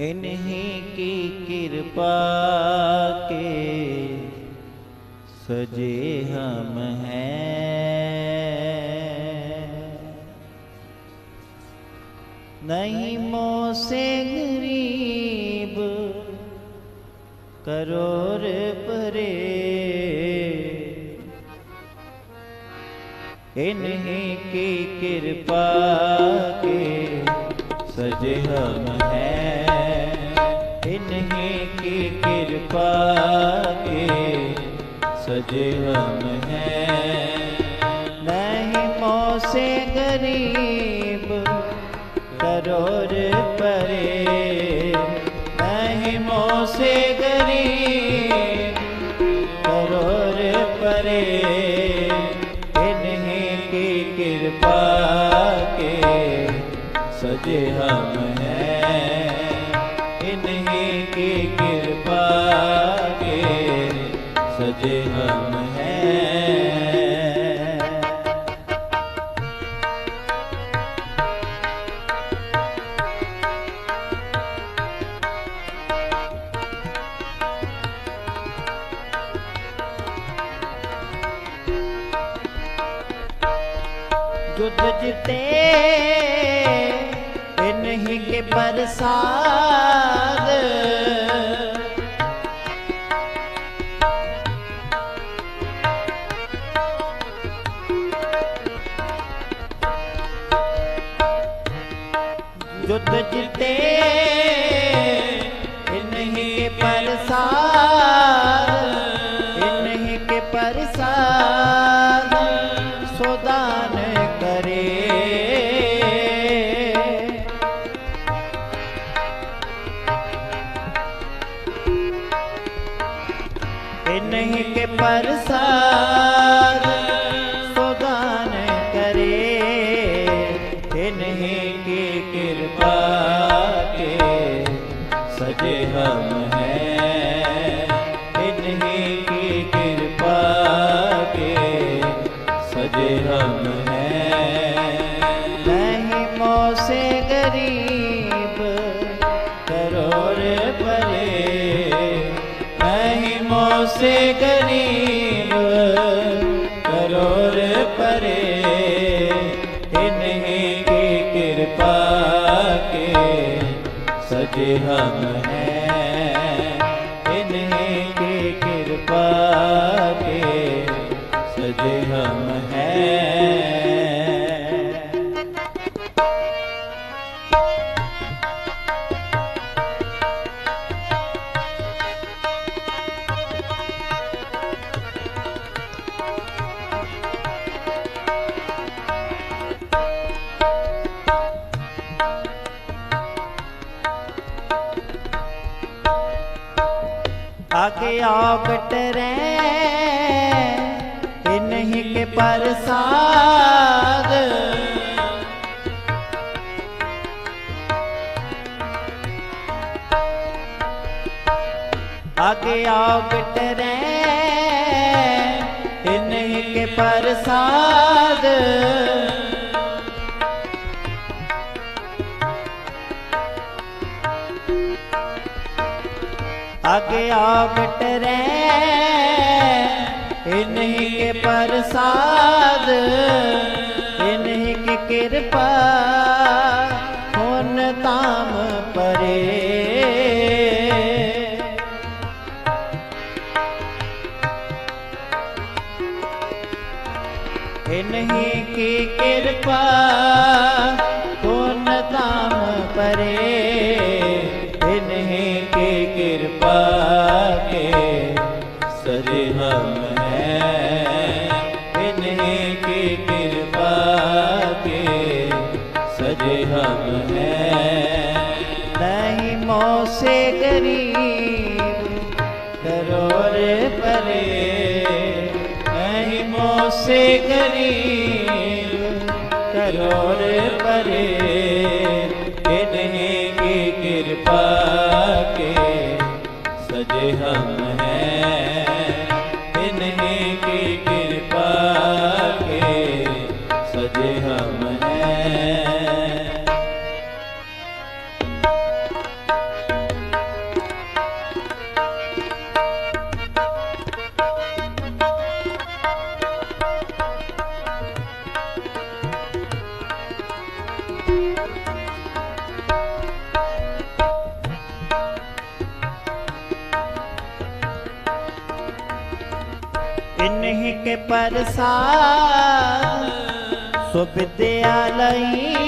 इन्हीं की कृपा के सजे हम हैं नहीं मोह से गरीब करोड़ परे इन्हीं की कृपा के सजे हम हैं इन्हीं ਕਿਰਪਾ ਕੇ ਸਜਵਮ ਹੈ। ਨਹੀਂ ਮੋਸੇ ਗਰੀਬ ਕਰੋਰ ਪਰੇ। ਨਹੀਂ ਮੋਸੇ ਗਰੀਬ ਕਰੋਰ ਪਰੇ। ਕਿਰਪਾ ਕੇ ਸਜੇ ਹਮ ਸਜੇ ਹਮ ਹੈ। ਜੁਦ ਜਿਤੇ ਇਹ ਨਹੀਂ ਕਿ ਬਰਸਾ ਬੁਝਤੇ ਇਨਹੀ ਪਰਸਾਦ ਇਨਹੀ ਕੇ ਪਰਸਾਦ ਕਰੇ। ਇਨਹੀ ਕੇ इन्हीं की कृपा के सजे हम हैं इन्हीं की कृपा के सजे हम हैं नहीं मोह से गरीब करोड़ परे नहीं मोह से गरीब करोड़ परे ਜਿਹਨ ਆਗਿਆ ਕਟਰੈ ਇਨਹਿ ਕੇ ਪਰਸਾਦ। ਆਗਿਆ ਕਟਰੈ ਇਨਹਿ ਕੇ ਪਰਸਾਦ। ਆਗਿਆ ਮਿਟ ਰਹਿ। ਇਨਹੀ ਕੇ ਪ੍ਰਸਾਦ ਇਨਹੀ ਕੇ ਕਿਰਪਾ। ਹੋਨ ਤਾਮ ਪਰੇ। ਇਨਹੀ ਕੀ ਕਿਰਪਾ। ਕੀ ਕਿਰਪਾ ਕੇ ਸਜੇ ਹਮ ਹੈ ਨਹੀਂ ਮੋਸੇ ਗਰੀਬ ਦਰੋਰੇ ਪਰੇ ਨਹੀਂ ਮੋਸੇ ਗਰੀਬ ਦਰੋਰੇ ਪਰੇ ਇਹ ਨਹੀਂ ਕੀ ਕਿਰਪਾ ਕੇ ਸਜੇ ਹਮ ਇਨਹੀ ਕੇ ਪਰਸਾ ਸੁਬਦਿਆ ਲਈ।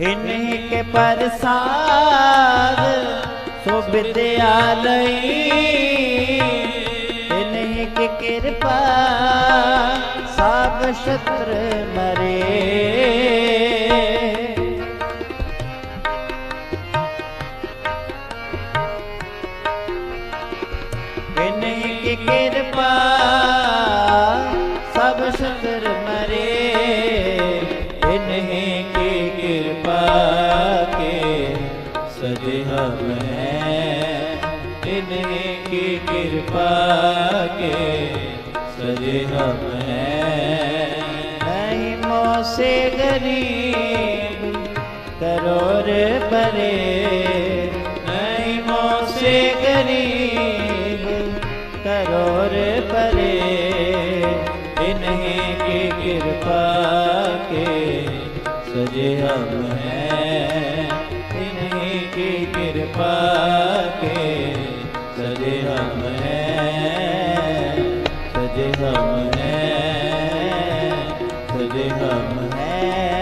ਇਨਹੀ ਕੇ ਪਰਸਾ ਸੁਬਦਿਆ ਲਈ। ਇਨਹੀ ਕੇ ਕਿਰਪਾ ਸਭ ਸ਼ਤਰ ਮਰ ਕੇ ਕਿਰਪਾ ਸਭ ਸੰਦਰ ਮਰੇ, ਇਨਹੇ ਕੀ ਕਿਰਪਾ ਕੇ ਸਜਿਹਾ ਮੈਂ ਇਨਹੇ ਕੀ ਕਿਰਪਾ ਕੇ ਸਜਿਹਾ ਮੈਂ ਨਹੀਂ ਮੋਸੇ ਗਰੀਬ ਕਰੋਰ ਪਰੇ ਕਰੋਰ ਪਰੇ ਇਨਹੀ ਕੀ ਕਿਰਪਾ ਕੇ ਸਜੇ ਹਮ ਹੈ। ਇਨਹੀ ਕੀ ਕਿਰਪਾ ਕੇ ਸਜੇ ਹਮ ਹੈ। ਸਜੇ ਹਮ ਹੈ, ਸਜੇ ਹਮ ਹੈ।